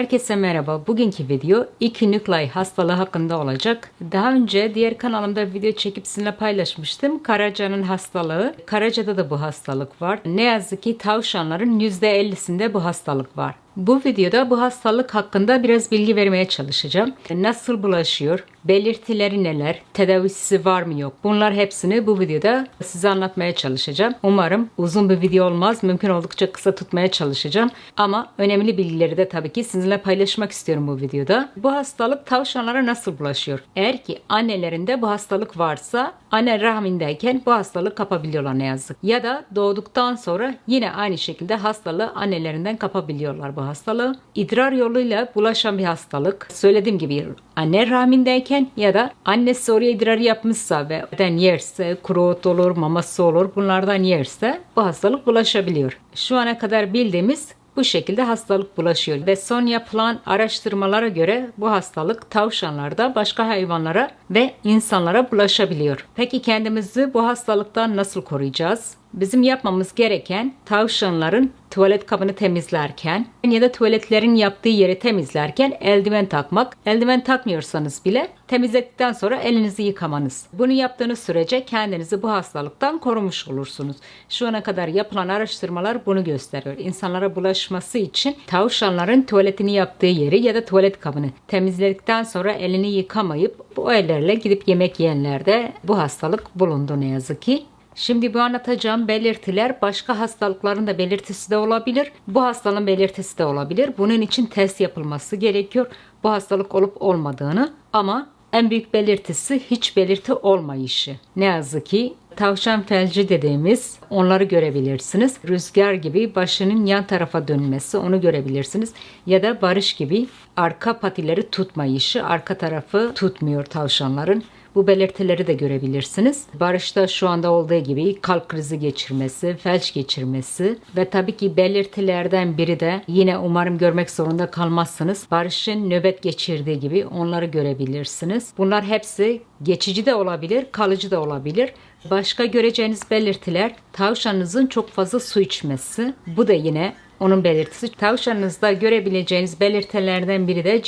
Herkese merhaba. Bugünkü video iki nüklay hastalığı hakkında olacak. Daha önce diğer kanalımda video çekip sizinle paylaşmıştım. Karaca'nın hastalığı. Karaca'da da bu hastalık var. Ne yazık ki tavşanların %50'sinde bu hastalık var. Bu videoda bu hastalık hakkında biraz bilgi vermeye çalışacağım. Nasıl bulaşıyor? Belirtileri neler? Tedavisi var mı yok? Bunlar hepsini bu videoda size anlatmaya çalışacağım. Umarım uzun bir video olmaz. Mümkün oldukça kısa tutmaya çalışacağım. Ama önemli bilgileri de tabii ki sizinle paylaşmak istiyorum bu videoda. Bu hastalık tavşanlara nasıl bulaşıyor? Eğer ki annelerinde bu hastalık varsa anne rahmindeyken bu hastalığı kapabiliyorlar ne yazık. Ya da doğduktan sonra yine aynı şekilde hastalığı annelerinden kapabiliyorlar bu hastalığı. İdrar yoluyla bulaşan bir hastalık. Söylediğim gibi anne rahmindeyken ya da annesi oraya idrar yapmışsa ve den yerse, kuru ot olur, maması olur bunlardan yerse bu hastalık bulaşabiliyor. Şu ana kadar bildiğimiz bu şekilde hastalık bulaşıyor ve son yapılan araştırmalara göre bu hastalık tavşanlarda başka hayvanlara ve insanlara bulaşabiliyor. Peki kendimizi bu hastalıktan nasıl koruyacağız? Bizim yapmamız gereken tavşanların tuvalet kabını temizlerken ya da tuvaletlerin yaptığı yeri temizlerken eldiven takmak. Eldiven takmıyorsanız bile temizledikten sonra elinizi yıkamanız. Bunu yaptığınız sürece kendinizi bu hastalıktan korumuş olursunuz. Şu ana kadar yapılan araştırmalar bunu gösteriyor. İnsanlara bulaşması için tavşanların tuvaletini yaptığı yeri ya da tuvalet kabını temizledikten sonra elini yıkamayıp bu ellerle gidip yemek yiyenlerde bu hastalık bulundu ne yazık ki. Şimdi bu anlatacağım belirtiler başka hastalıkların da belirtisi de olabilir. Bu hastalığın belirtisi de olabilir. Bunun için test yapılması gerekiyor. Bu hastalık olup olmadığını ama en büyük belirtisi hiç belirti olmayışı. Ne yazık ki tavşan felci dediğimiz onları görebilirsiniz. Rüzgar gibi başının yan tarafa dönmesi onu görebilirsiniz. Ya da barış gibi arka patileri tutmayışı, arka tarafı tutmuyor tavşanların. Bu belirtileri de görebilirsiniz. Barış'ta şu anda olduğu gibi kalp krizi geçirmesi, felç geçirmesi ve tabii ki belirtilerden biri de yine umarım görmek zorunda kalmazsınız. Barış'ın nöbet geçirdiği gibi onları görebilirsiniz. Bunlar hepsi geçici de olabilir, kalıcı da olabilir. Başka göreceğiniz belirtiler tavşanınızın çok fazla su içmesi. Bu da yine onun belirtisi. Tavşanınızda görebileceğiniz belirtilerden biri de.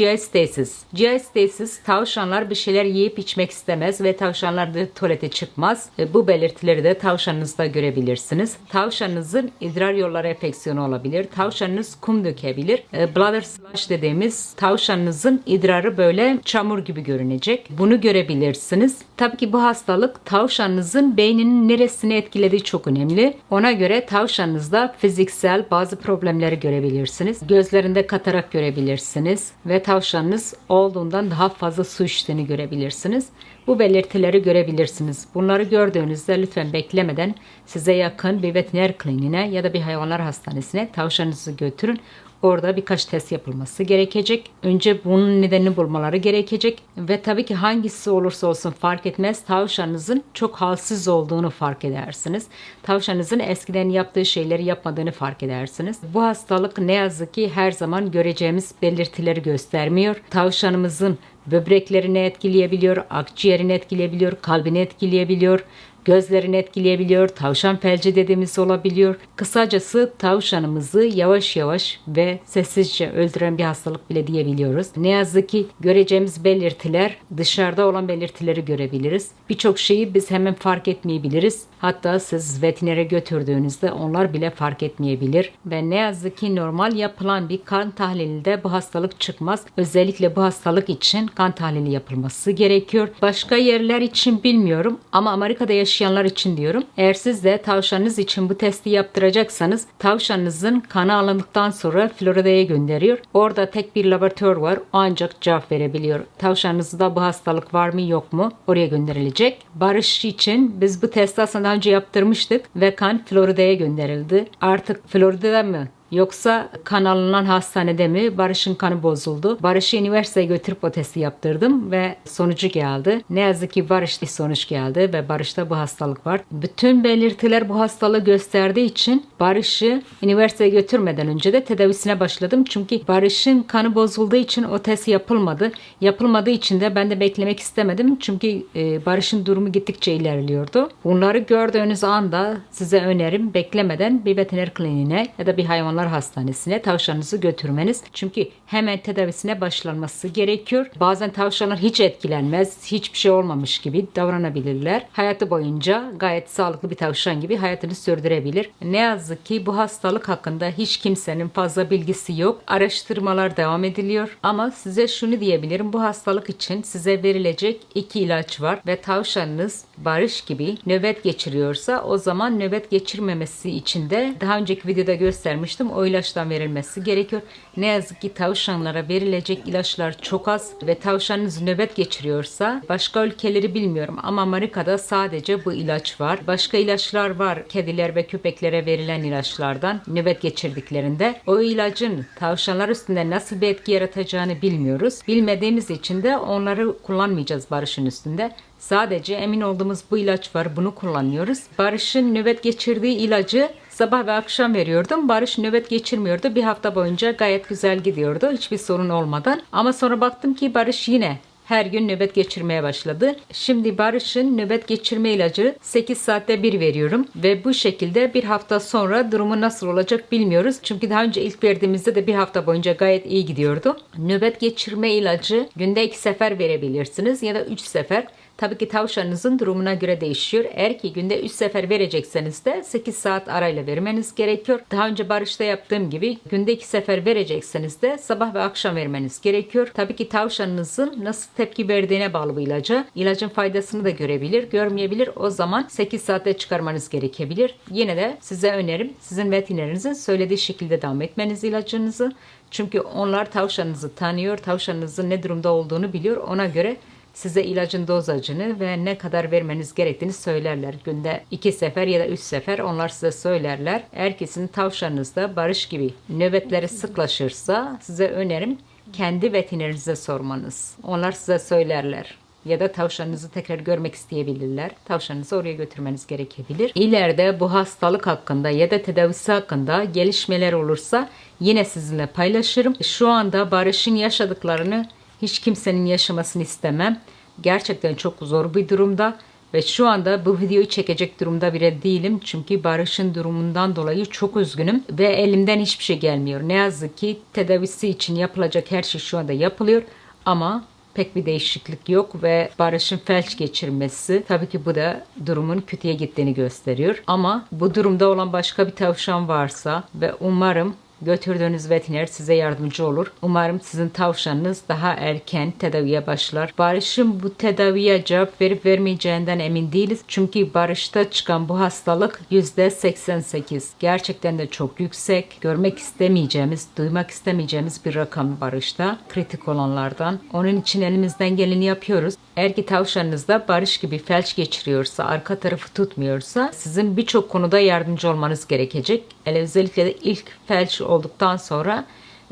GI stasis tavşanlar bir şeyler yiyip içmek istemez ve tavşanlar da tuvalete çıkmaz. E, bu belirtileri de tavşanınızda görebilirsiniz. Tavşanınızın idrar yolları enfeksiyonu olabilir. Tavşanınız kum dökebilir. E, bladder slush dediğimiz tavşanınızın idrarı böyle çamur gibi görünecek. Bunu görebilirsiniz. Tabii ki bu hastalık tavşanınızın beyninin neresini etkilediği çok önemli. Ona göre tavşanınızda fiziksel bazı problemleri görebilirsiniz. Gözlerinde katarak görebilirsiniz ve tavşanınız olduğundan daha fazla su içtiğini görebilirsiniz. Bu belirtileri görebilirsiniz. Bunları gördüğünüzde lütfen beklemeden size yakın bir veteriner kliniğine ya da bir hayvanlar hastanesine tavşanınızı götürün. Orada birkaç test yapılması gerekecek. Önce bunun nedenini bulmaları gerekecek. Ve tabii ki hangisi olursa olsun fark etmez. Tavşanınızın çok halsiz olduğunu fark edersiniz. Tavşanınızın eskiden yaptığı şeyleri yapmadığını fark edersiniz. Bu hastalık ne yazık ki her zaman göreceğimiz belirtileri göstermiyor. Tavşanımızın böbreklerini etkileyebiliyor, akciğerini etkileyebiliyor, kalbini etkileyebiliyor, gözlerini etkileyebiliyor, tavşan felci dediğimiz olabiliyor. Kısacası tavşanımızı yavaş yavaş ve sessizce öldüren bir hastalık bile diyebiliyoruz. Ne yazık ki göreceğimiz belirtiler dışarıda olan belirtileri görebiliriz. Birçok şeyi biz hemen fark etmeyebiliriz. Hatta siz veterinere götürdüğünüzde onlar bile fark etmeyebilir. Ve ne yazık ki normal yapılan bir kan tahlilinde bu hastalık çıkmaz. Özellikle bu hastalık için kan tahlili yapılması gerekiyor. Başka yerler için bilmiyorum ama Amerika'da yaşayanlar için diyorum. Eğer siz de tavşanınız için bu testi yaptıracaksanız tavşanınızın kanı alındıktan sonra Florida'ya gönderiyor. Orada tek bir laboratuvar var. Ancak cevap verebiliyor. Tavşanınızda bu hastalık var mı yok mu? Oraya gönderilecek. Barış için biz bu testi aslında önce yaptırmıştık ve kan Florida'ya gönderildi. Artık Florida'da mı Yoksa kan alınan hastanede mi Barış'ın kanı bozuldu. Barış'ı üniversiteye götürüp o testi yaptırdım ve sonucu geldi. Ne yazık ki Barış'ta sonuç geldi ve Barış'ta bu hastalık var. Bütün belirtiler bu hastalığı gösterdiği için Barış'ı üniversiteye götürmeden önce de tedavisine başladım. Çünkü Barış'ın kanı bozulduğu için o test yapılmadı. Yapılmadığı için de ben de beklemek istemedim. Çünkü e, Barış'ın durumu gittikçe ilerliyordu. Bunları gördüğünüz anda size önerim beklemeden bir veteriner kliniğine ya da bir hayvanlar Hayvanlar Hastanesi'ne tavşanınızı götürmeniz. Çünkü hemen tedavisine başlanması gerekiyor. Bazen tavşanlar hiç etkilenmez, hiçbir şey olmamış gibi davranabilirler. Hayatı boyunca gayet sağlıklı bir tavşan gibi hayatını sürdürebilir. Ne yazık ki bu hastalık hakkında hiç kimsenin fazla bilgisi yok. Araştırmalar devam ediliyor. Ama size şunu diyebilirim. Bu hastalık için size verilecek iki ilaç var ve tavşanınız barış gibi nöbet geçiriyorsa o zaman nöbet geçirmemesi için de daha önceki videoda göstermiştim o ilaçtan verilmesi gerekiyor. Ne yazık ki tavşanlara verilecek ilaçlar çok az ve tavşanınız nöbet geçiriyorsa başka ülkeleri bilmiyorum ama Amerika'da sadece bu ilaç var. Başka ilaçlar var kediler ve köpeklere verilen ilaçlardan nöbet geçirdiklerinde. O ilacın tavşanlar üstünde nasıl bir etki yaratacağını bilmiyoruz. Bilmediğimiz için de onları kullanmayacağız barışın üstünde. Sadece emin olduğumuz bu ilaç var. Bunu kullanıyoruz. Barış'ın nöbet geçirdiği ilacı sabah ve akşam veriyordum. Barış nöbet geçirmiyordu. Bir hafta boyunca gayet güzel gidiyordu. Hiçbir sorun olmadan. Ama sonra baktım ki Barış yine her gün nöbet geçirmeye başladı. Şimdi Barış'ın nöbet geçirme ilacı 8 saatte bir veriyorum ve bu şekilde bir hafta sonra durumu nasıl olacak bilmiyoruz. Çünkü daha önce ilk verdiğimizde de bir hafta boyunca gayet iyi gidiyordu. Nöbet geçirme ilacı günde 2 sefer verebilirsiniz ya da 3 sefer. Tabii ki tavşanınızın durumuna göre değişiyor. Eğer ki günde 3 sefer verecekseniz de 8 saat arayla vermeniz gerekiyor. Daha önce barışta yaptığım gibi günde 2 sefer verecekseniz de sabah ve akşam vermeniz gerekiyor. Tabii ki tavşanınızın nasıl tepki verdiğine bağlı bu ilaca. İlacın faydasını da görebilir, görmeyebilir. O zaman 8 saatte çıkarmanız gerekebilir. Yine de size önerim sizin veterinerinizin söylediği şekilde devam etmeniz ilacınızı. Çünkü onlar tavşanınızı tanıyor, tavşanınızın ne durumda olduğunu biliyor. Ona göre size ilacın dozajını ve ne kadar vermeniz gerektiğini söylerler. Günde iki sefer ya da üç sefer onlar size söylerler. Eğer ki tavşanınızda barış gibi nöbetleri sıklaşırsa size önerim kendi veterinerinize sormanız. Onlar size söylerler ya da tavşanınızı tekrar görmek isteyebilirler. Tavşanınızı oraya götürmeniz gerekebilir. İleride bu hastalık hakkında ya da tedavisi hakkında gelişmeler olursa yine sizinle paylaşırım. Şu anda Barış'ın yaşadıklarını hiç kimsenin yaşamasını istemem. Gerçekten çok zor bir durumda ve şu anda bu videoyu çekecek durumda bile değilim. Çünkü Barış'ın durumundan dolayı çok üzgünüm ve elimden hiçbir şey gelmiyor. Ne yazık ki tedavisi için yapılacak her şey şu anda yapılıyor ama pek bir değişiklik yok ve Barış'ın felç geçirmesi tabii ki bu da durumun kötüye gittiğini gösteriyor. Ama bu durumda olan başka bir tavşan varsa ve umarım Götürdüğünüz veteriner size yardımcı olur. Umarım sizin tavşanınız daha erken tedaviye başlar. Barış'ın bu tedaviye cevap verip vermeyeceğinden emin değiliz. Çünkü Barış'ta çıkan bu hastalık %88. Gerçekten de çok yüksek. Görmek istemeyeceğimiz, duymak istemeyeceğimiz bir rakam Barış'ta. Kritik olanlardan. Onun için elimizden geleni yapıyoruz. Eğer ki tavşanınızda Barış gibi felç geçiriyorsa, arka tarafı tutmuyorsa sizin birçok konuda yardımcı olmanız gerekecek. Hele özellikle de ilk felç olduktan sonra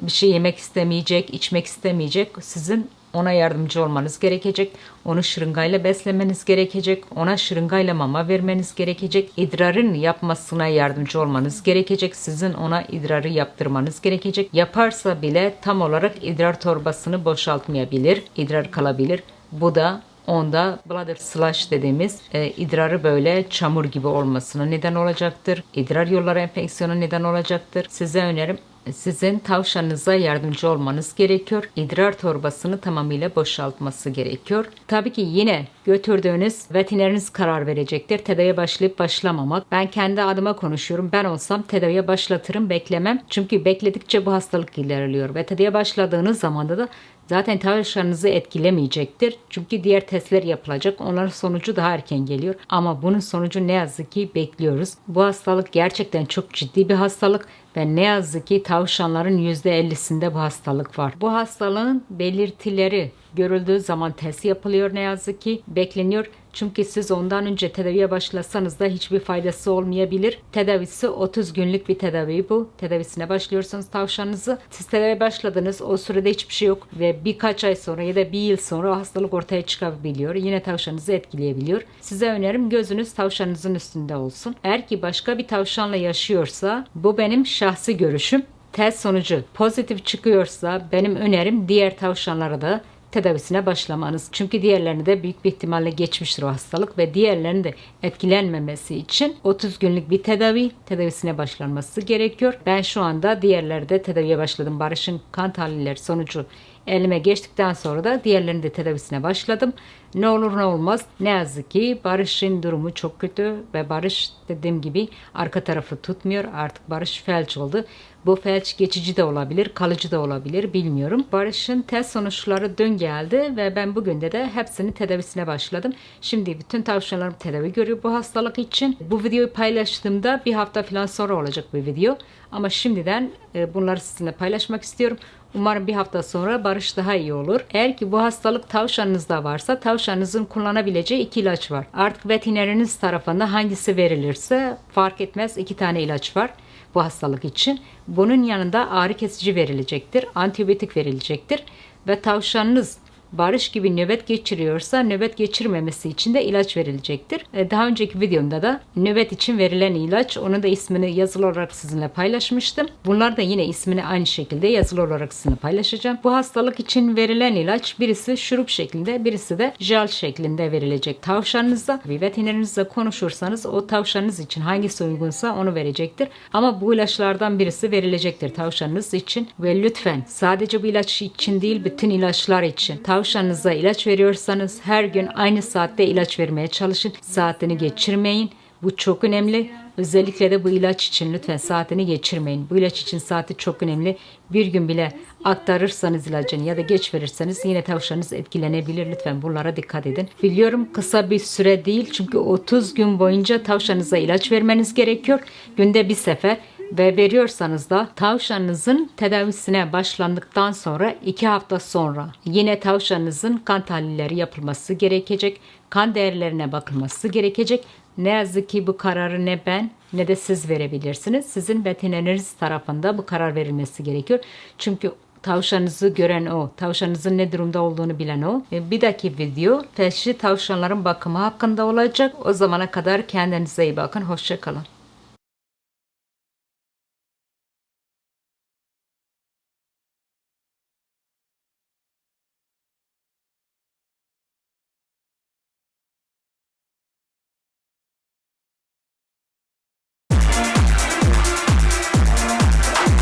bir şey yemek istemeyecek, içmek istemeyecek. Sizin ona yardımcı olmanız gerekecek. Onu şırıngayla beslemeniz gerekecek. Ona şırıngayla mama vermeniz gerekecek. İdrarın yapmasına yardımcı olmanız gerekecek. Sizin ona idrarı yaptırmanız gerekecek. Yaparsa bile tam olarak idrar torbasını boşaltmayabilir. İdrar kalabilir. Bu da onda bladder slash dediğimiz e, idrarı böyle çamur gibi olmasına neden olacaktır. İdrar yolları enfeksiyonu neden olacaktır. Size önerim sizin tavşanınıza yardımcı olmanız gerekiyor. İdrar torbasını tamamıyla boşaltması gerekiyor. Tabii ki yine götürdüğünüz veterineriniz karar verecektir. Tedaviye başlayıp başlamamak. Ben kendi adıma konuşuyorum. Ben olsam tedaviye başlatırım, beklemem. Çünkü bekledikçe bu hastalık ilerliyor. Ve tedaviye başladığınız zaman da zaten tavşanınızı etkilemeyecektir. Çünkü diğer testler yapılacak. Onların sonucu daha erken geliyor. Ama bunun sonucu ne yazık ki bekliyoruz. Bu hastalık gerçekten çok ciddi bir hastalık ve ne yazık ki tavşanların %50'sinde bu hastalık var. Bu hastalığın belirtileri görüldüğü zaman test yapılıyor ne yazık ki bekleniyor. Çünkü siz ondan önce tedaviye başlasanız da hiçbir faydası olmayabilir. Tedavisi 30 günlük bir tedavi bu. Tedavisine başlıyorsunuz tavşanınızı. Siz tedaviye başladınız. O sürede hiçbir şey yok ve birkaç ay sonra ya da bir yıl sonra o hastalık ortaya çıkabiliyor. Yine tavşanınızı etkileyebiliyor. Size önerim gözünüz tavşanınızın üstünde olsun. Eğer ki başka bir tavşanla yaşıyorsa bu benim şahsi görüşüm. Test sonucu pozitif çıkıyorsa benim önerim diğer tavşanlara da tedavisine başlamanız. Çünkü diğerlerinde büyük bir ihtimalle geçmiştir o hastalık ve diğerlerinin de etkilenmemesi için 30 günlük bir tedavi tedavisine başlanması gerekiyor. Ben şu anda diğerlerde tedaviye başladım. Barış'ın kan tahlilleri sonucu elime geçtikten sonra da diğerlerinin de tedavisine başladım. Ne olur ne olmaz. Ne yazık ki Barış'ın durumu çok kötü ve Barış dediğim gibi arka tarafı tutmuyor. Artık Barış felç oldu. Bu felç geçici de olabilir, kalıcı da olabilir bilmiyorum. Barış'ın test sonuçları dün geldi ve ben bugün de de hepsinin tedavisine başladım. Şimdi bütün tavşanlarım tedavi görüyor bu hastalık için. Bu videoyu paylaştığımda bir hafta falan sonra olacak bu video. Ama şimdiden e, bunları sizinle paylaşmak istiyorum. Umarım bir hafta sonra Barış daha iyi olur. Eğer ki bu hastalık tavşanınızda varsa tavşanınızın kullanabileceği iki ilaç var. Artık veterineriniz tarafından hangisi verilirse fark etmez iki tane ilaç var bu hastalık için. Bunun yanında ağrı kesici verilecektir, antibiyotik verilecektir ve tavşanınız Barış gibi nöbet geçiriyorsa nöbet geçirmemesi için de ilaç verilecektir. E, Daha önceki videomda da nöbet için verilen ilaç, onun da ismini yazılı olarak sizinle paylaşmıştım. Bunlar da yine ismini aynı şekilde yazılı olarak sizinle paylaşacağım. Bu hastalık için verilen ilaç birisi şurup şeklinde, birisi de jel şeklinde verilecek tavşanınıza. Bir veterinerinizle konuşursanız o tavşanınız için hangisi uygunsa onu verecektir. Ama bu ilaçlardan birisi verilecektir tavşanınız için ve lütfen sadece bu ilaç için değil bütün ilaçlar için tavşanınıza ilaç veriyorsanız her gün aynı saatte ilaç vermeye çalışın. Saatini geçirmeyin. Bu çok önemli. Özellikle de bu ilaç için lütfen saatini geçirmeyin. Bu ilaç için saati çok önemli. Bir gün bile aktarırsanız ilacını ya da geç verirseniz yine tavşanınız etkilenebilir. Lütfen bunlara dikkat edin. Biliyorum kısa bir süre değil çünkü 30 gün boyunca tavşanıza ilaç vermeniz gerekiyor. Günde bir sefer ve veriyorsanız da tavşanınızın tedavisine başlandıktan sonra 2 hafta sonra yine tavşanınızın kan tahlilleri yapılması gerekecek. Kan değerlerine bakılması gerekecek. Ne yazık ki bu kararı ne ben ne de siz verebilirsiniz. Sizin veterineriniz tarafında bu karar verilmesi gerekiyor. Çünkü Tavşanınızı gören o, tavşanınızın ne durumda olduğunu bilen o. E, Bir dahaki video felçli tavşanların bakımı hakkında olacak. O zamana kadar kendinize iyi bakın. Hoşçakalın.